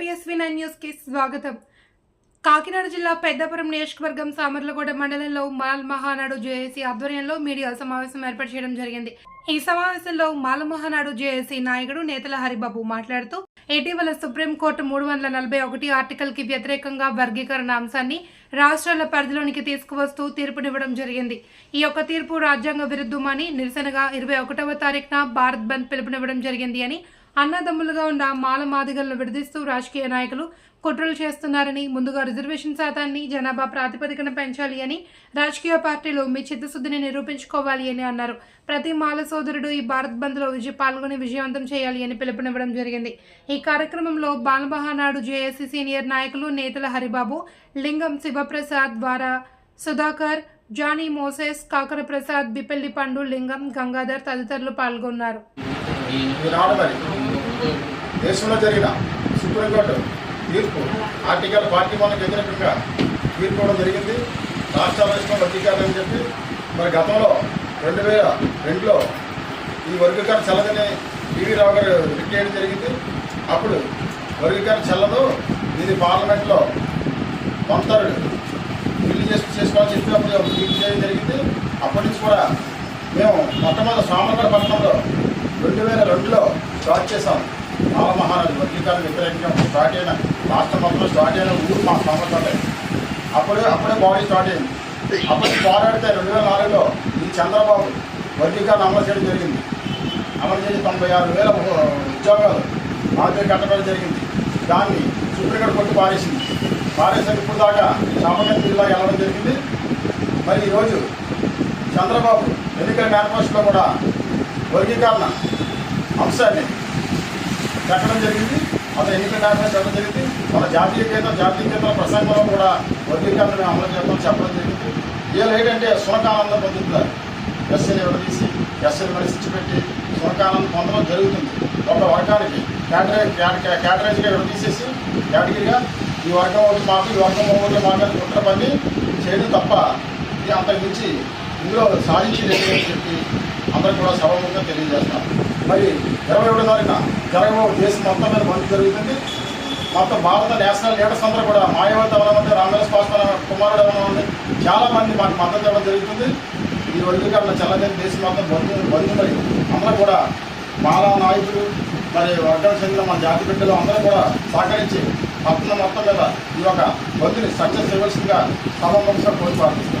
APSV nine న్యూస్కి స్వాగతం. కాకినాడ జిల్లా పెద్దపురం నియోజకవర్గం సామర్లగూడ మండలంలో మాల్ మహానాడు జేఏసీ ఆధ్వర్యంలో మీడియా సమావేశం ఏర్పాటు చేయడం జరిగింది. ఈ సమావేశంలో మాల మహానాడు జేఏసీ నాయకుడు నేతల హరిబాబు మాట్లాడుతూ ఇటీవల సుప్రీంకోర్టు మూడు వందల నలభై ఒకటి ఆర్టికల్కి వ్యతిరేకంగా వర్గీకరణ అంశాన్ని రాష్ట్రాల పరిధిలోనికి తీసుకువస్తూ తీర్పునివ్వడం జరిగింది. ఈ యొక్క తీర్పు రాజ్యాంగ విరుద్ధమని నిరసనగా ఇరవై ఒకటవ తారీఖున భారత్ బంద్ పిలుపునివ్వడం జరిగింది అని అన్నదమ్ములుగా ఉన్న మాల మాదిగలను విడదీస్తూ రాజకీయ నాయకులు కుట్రలు చేస్తున్నారని ముందుగా రిజర్వేషన్ శాతాన్ని జనాభా ప్రాతిపదికన పెంచాలి అని రాజకీయ పార్టీలు మీ చిత్తశుద్ధిని నిరూపించుకోవాలి అని అన్నారు. ప్రతి మాల సోదరుడు ఈ భారత్ బంద్లో విజయ పాల్గొని విజయవంతం చేయాలి అని పిలుపునివ్వడం జరిగింది. ఈ కార్యక్రమంలో బాలమహానాడు జేఏసీ సీనియర్ నాయకులు నేతల హరిబాబు లింగం శివప్రసాద్ ద్వారా సుధాకర్ జానీ మోసెస్ కాకర ప్రసాద్ బిపెల్లి పండు లింగం గంగాధర్ తదితరులు పాల్గొన్నారు. ఈనాడు మరి దేశంలో జరిగిన సుప్రీంకోర్టు తీర్పు ఆర్టికల్ ఫార్టీ వన్కి వ్యతిరేకంగా తీర్పు ఇవ్వడం జరిగింది. రాష్ట్ర రాష్ట్రం వర్గీకరణ అని చెప్పి మరి గతంలో రెండు వేల రెండులో ఈ వర్గీకరణ చల్లదని పివి రావు గారు రిట్ చేయడం జరిగింది. అప్పుడు వర్గీకరణ చల్లదు ఇది పార్లమెంట్లో కొంతరు బిల్లు చేసి చేసుకోవాలని చెప్పి అప్పుడు తీర్పు చేయడం జరిగింది. అప్పటి నుంచి కూడా మేము మొట్టమొదటి సామర్గడ పట్టణంలో రెండు వేల రెండులో స్టార్ట్ చేసాం బాలమహారాజు వర్గీకరణ వ్యతిరేకంగా స్టార్ట్ అయిన రాష్ట్ర మొత్తం స్టార్ట్ అయిన ఊరు మా సామర్గడే అప్పుడే అప్పుడే బాడీ స్టార్ట్ అయింది. అప్పుడు పోరాడితే రెండు వేల నాలుగులో ఈ చంద్రబాబు వర్గీకరణ అమలు చేయడం జరిగింది. అమలు చేసి తొంభై ఆరు వేల ఉద్యోగాలు మాదిరి కట్టడం జరిగింది. దాన్ని సుప్రీంకోర్టు కొట్టి పారేసింది. పారేసాక ఇప్పుడు దాకా సామాన్య జిల్లా వెళ్ళడం జరిగింది. మరి ఈరోజు చంద్రబాబు ఎన్నికల మేనిఫెస్టోలో కూడా వర్గీకరణ అంశాన్ని పెట్టడం జరిగింది. అతను ఎన్నికల మేనిఫెస్టో పెట్టడం జరిగింది. మన జాతీయ కేంద్ర జాతీయ కేంద్ర ప్రసంగంలో కూడా వర్గీకరణ అమలు చేద్దాం చెప్పడం జరిగింది. వీళ్ళు ఏంటంటే సునకానందం పొందుతున్నారు. ఎస్సీని విడదీసి ఎస్సీని మనిషి పెట్టి సునకానందం పొందడం జరుగుతుంది. ఒక వర్గానికి కేటరేజ్ కేటరేజ్గా విడదీసేసి కేటగిరీగా ఈ వర్గం ఒకటి మాకు ఈ వర్గం ఒకటి మాకు అని కుట్ర పని చేయడం తప్ప ఇది అంతకు మించి ఇందులో సాధించేది చెప్పి అందరికి కూడా సభముఖంగా తెలియజేస్తాం. మరి ఇరవై ఏడో తారీఖున జరగబోయే దేశం మొత్తం మీద బంద్ జరుగుతుంది. మొత్తం భారత నేషనల్ లీడర్స్ అందరూ కూడా మాయావతి అవనమంది రామదాస్ పాస్వాన్ కుమారుడు అవనమంది చాలా మంది మాకు మద్దతు ఇవ్వడం జరుగుతుంది. ఈ వర్గీకరణ చల్లదని దేశం మొత్తం బంధు బంధు మరి అందరూ కూడా మాలా నాయకులు మరి వర్గం చెందిన మన జాతి బిడ్డలు అందరూ కూడా సహకరించి పట్టణం మొత్తం మీద ఈ యొక్క బంధుని సక్సెస్ ఇవ్వాల్సిందిగా సభాముఖంగా కోరి ప్రార్థిస్తున్నారు